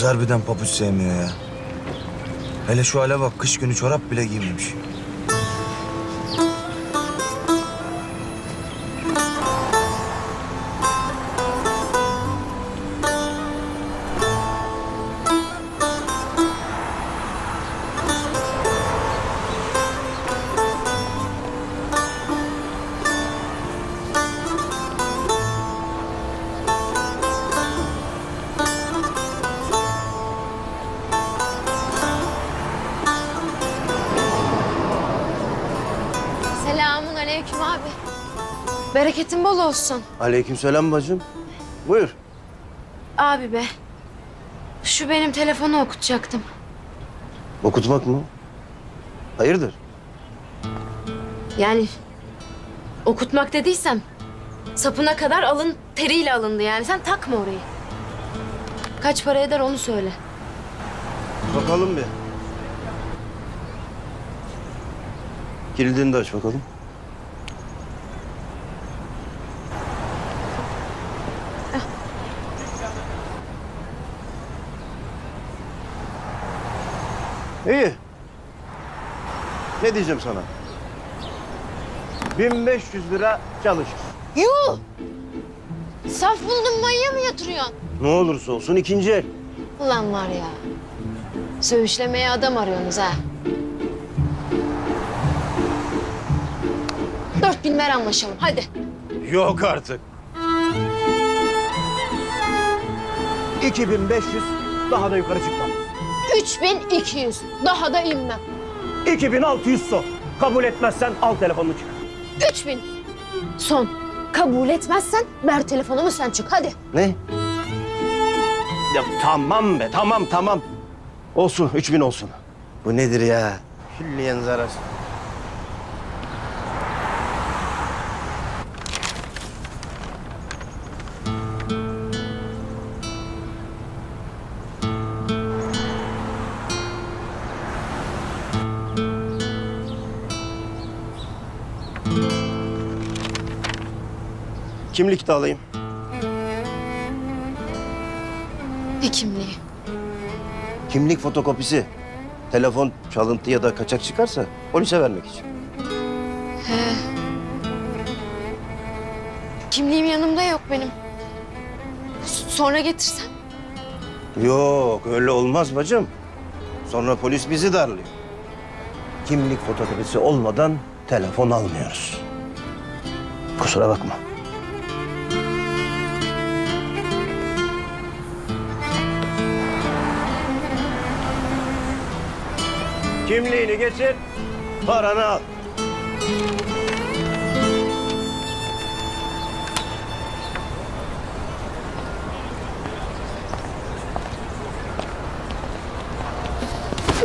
kız harbiden papuç sevmiyor ya. Hele şu hale bak kış günü çorap bile giymemiş. Bereketin bol olsun. Aleykümselam bacım. Buyur. Abi be. Şu benim telefonu okutacaktım. Okutmak mı? Hayırdır? Yani okutmak dediysem sapına kadar alın teriyle alındı yani. Sen takma orayı. Kaç para eder onu söyle. Bakalım bir. Kilidini de aç bakalım. İyi. Ne diyeceğim sana? 1500 lira çalışır. Yuh! Saf buldun mayıya mı yatırıyorsun? Ne olursa olsun ikinci el. Ulan var ya. Söğüşlemeye adam arıyorsunuz ha. Dört bin ver anlaşalım hadi. Yok artık. 2500 daha da yukarı çıkmam. 3200 daha da inmem. 2600 son. Kabul etmezsen al telefonunu çık. 3000 son. Kabul etmezsen ver telefonumu sen çık hadi. Ne? Ya tamam be tamam tamam. Olsun 3000 olsun. Bu nedir ya? Külliyen zarar. Kimlik de alayım. Ne kimliği? Kimlik fotokopisi. Telefon çalıntı ya da kaçak çıkarsa polise vermek için. Kimliğim yanımda yok benim. S- Sonra getirsem. Yok öyle olmaz bacım. Sonra polis bizi darlıyor. Kimlik fotokopisi olmadan telefon almıyoruz. Kusura bakma. Kimliğini getir, paranı al.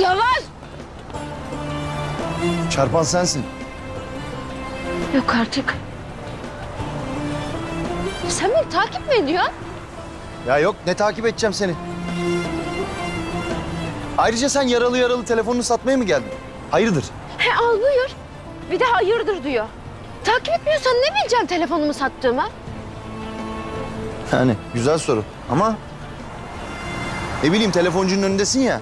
Yavaş! Çarpan sensin. Yok artık. Sen beni takip mi ediyorsun? Ya yok ne takip edeceğim seni. Ayrıca sen yaralı yaralı telefonunu satmaya mı geldin? Hayırdır? He al buyur. Bir de hayırdır diyor. Takip etmiyorsan ne bileceksin telefonumu sattığımı? Yani güzel soru ama... Ne bileyim telefoncunun önündesin ya.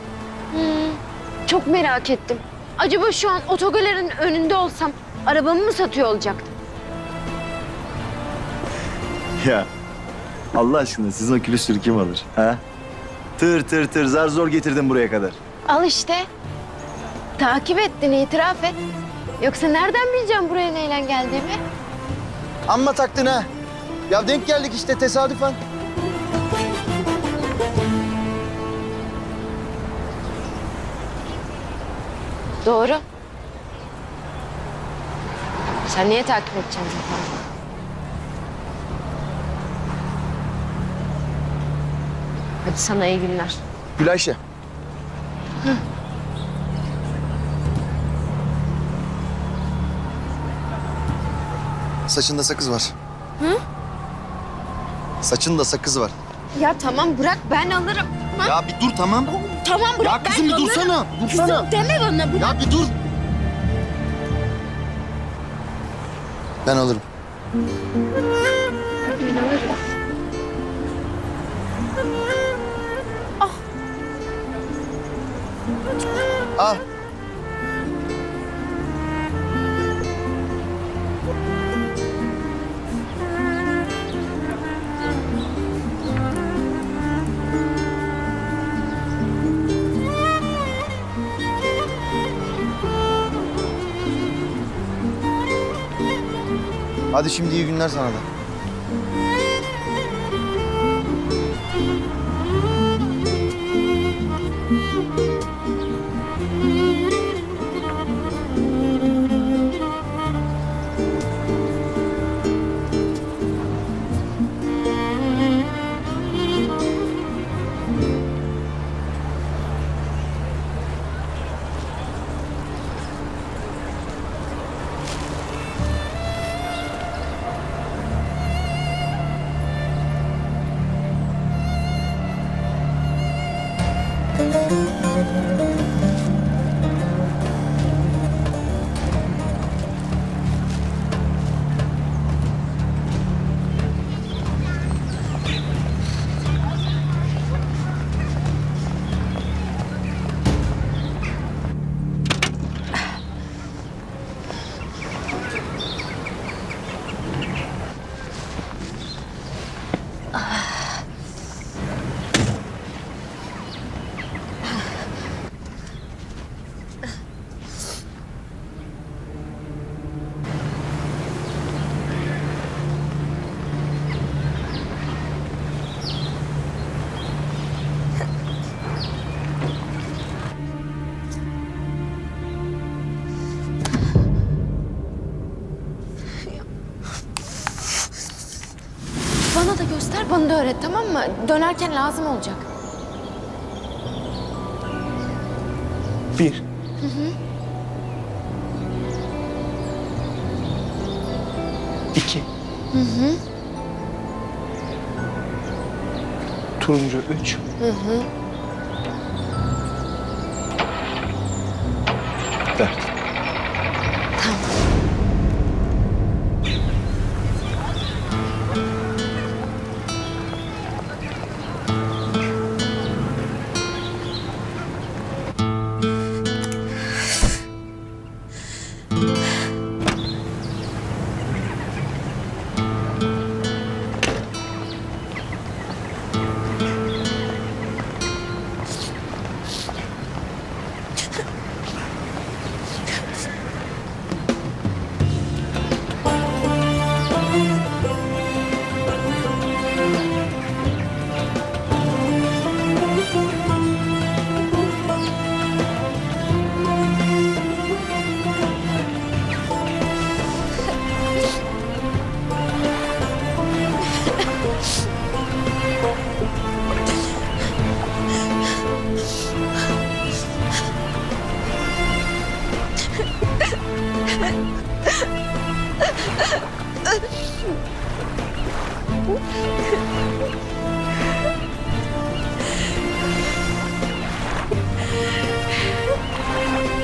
Çok merak ettim. Acaba şu an otogalerinin önünde olsam arabamı mı satıyor olacaktım? Ya Allah aşkına sizin o külüstürü kim alır? Ha? Tır tır tır zar zor getirdim buraya kadar. Al işte. Takip ettin itiraf et. Yoksa nereden bileceğim buraya neyle geldiğimi? Amma taktın ha. Ya denk geldik işte tesadüfen. Doğru. Sen niye takip edeceksin zaten? Hadi sana iyi günler. Gülayşe. Saçında sakız var. Hı? Saçında sakız var. Ya tamam bırak ben alırım. Lan, Ya bir dur tamam. tamam bırak Ya kızım ben bir alırım. dursana. Dursana. Kızım deme bana bırak. Ya bir dur. Ben alırım. Al. Hadi şimdi iyi günler sana da. Öğret tamam mı? Dönerken lazım olacak. Bir. İki. Turuncu üç. Dört.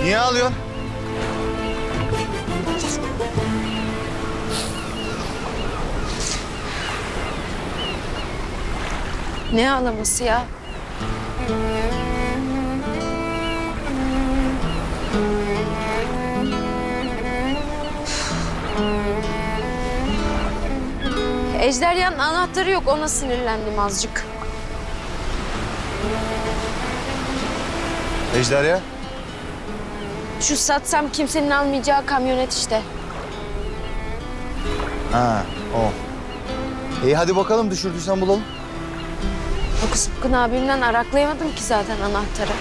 Niye ağlıyorsun? Ne ağlaması ya? Ejderhanın anahtarı yok. Ona sinirlendim azıcık. Ejderha. Şu satsam kimsenin almayacağı kamyonet işte. Ha, o. İyi hadi bakalım düşürdüysen bulalım. O Sıtkın abimden araklayamadım ki zaten anahtarı.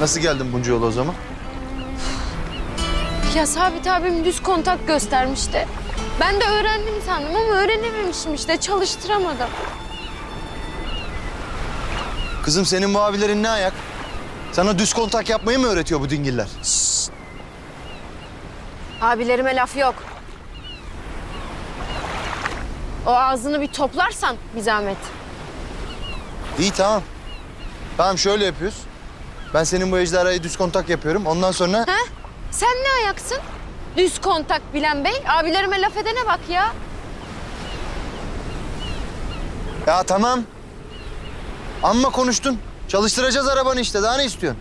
Nasıl geldin bunca yol o zaman? Ya Sabit abim düz kontak göstermişti. Ben de öğrendim sandım ama öğrenememişim işte. Çalıştıramadım. Kızım senin bu abilerin ne ayak? Sana düz kontak yapmayı mı öğretiyor bu dingiller? Abilerime laf yok. O ağzını bir toplarsan bir zahmet. İyi tamam. Tamam şöyle yapıyoruz. Ben senin bu ejderhayı düz kontak yapıyorum. Ondan sonra... Ha? Sen ne ayaksın? Düz kontak bilen bey. Abilerime laf edene bak ya. Ya tamam. Amma konuştun. Çalıştıracağız arabanı işte. Daha ne istiyorsun?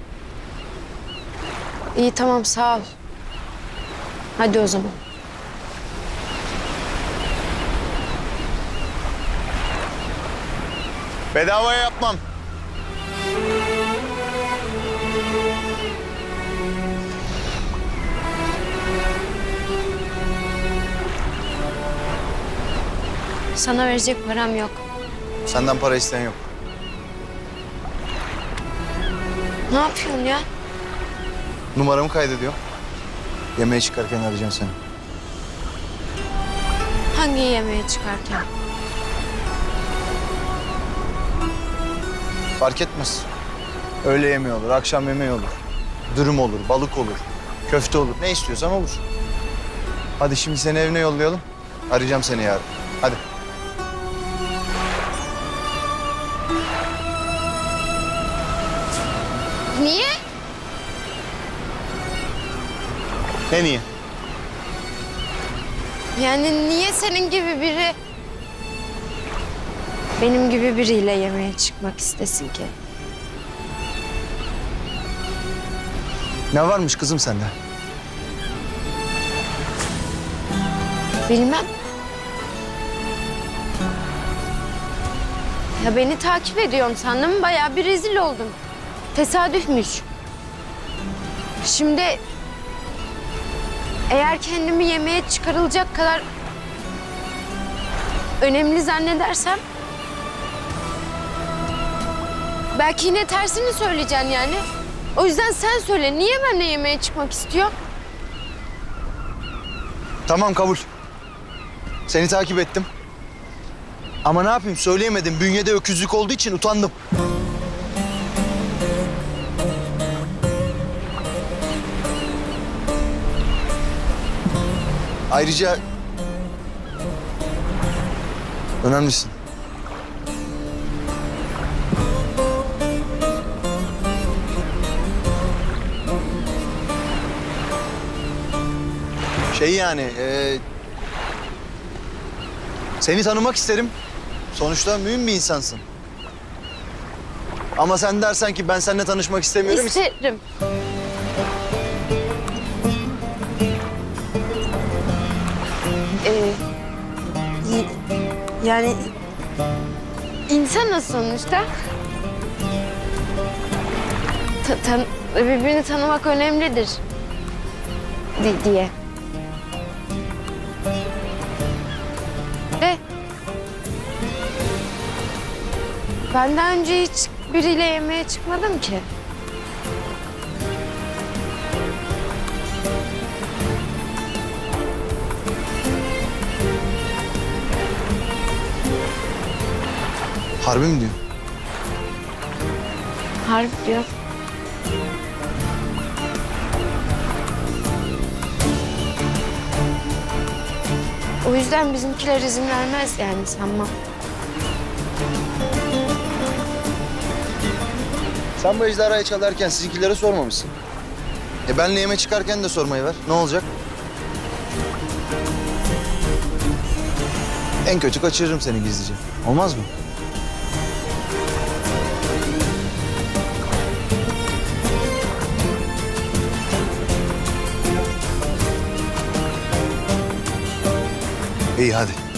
İyi tamam sağ ol. Hadi o zaman. Bedavaya yapmam. Sana verecek param yok. Senden para isteyen yok. Ne yapıyorsun ya? Numaramı kaydediyorum. Yemeğe çıkarken arayacağım seni. Hangi yemeğe çıkarken? Fark etmez. Öğle yemeği olur, akşam yemeği olur. Dürüm olur, balık olur, köfte olur. Ne istiyorsan olur. Hadi şimdi seni evine yollayalım. Arayacağım seni yarın. Hadi. Niye? Ne niye? Yani niye senin gibi biri benim gibi biriyle yemeğe çıkmak istesin ki? Ne varmış kızım sende? Bilmem. Ya beni takip ediyorsun sandım. Bayağı bir rezil oldum. Tesadüfmüş. Şimdi eğer kendimi yemeğe çıkarılacak kadar önemli zannedersem belki yine tersini söyleyeceksin yani. O yüzden sen söyle. Niye benimle yemeğe çıkmak istiyor? Tamam kabul. Seni takip ettim. Ama ne yapayım söyleyemedim. Bünyede öküzlük olduğu için utandım. Ayrıca önemlisin. Şey yani, e, seni tanımak isterim. Sonuçta mühim bir insansın. Ama sen dersen ki ben seninle tanışmak istemiyorum. İsterim. Ee, y- yani insanız sonuçta. Ta- tan- birbirini tanımak önemlidir di- diye. De ben daha önce hiç biriyle yemeğe çıkmadım ki. Harbi mi diyor? Harbi diyor. O yüzden bizimkiler izin vermez yani sanmam. Sen bu ejderhayı çalarken sizinkilere sormamışsın. E benle yeme çıkarken de sormayı ver. Ne olacak? En kötü kaçırırım seni gizlice. Olmaz mı? İyi hadi.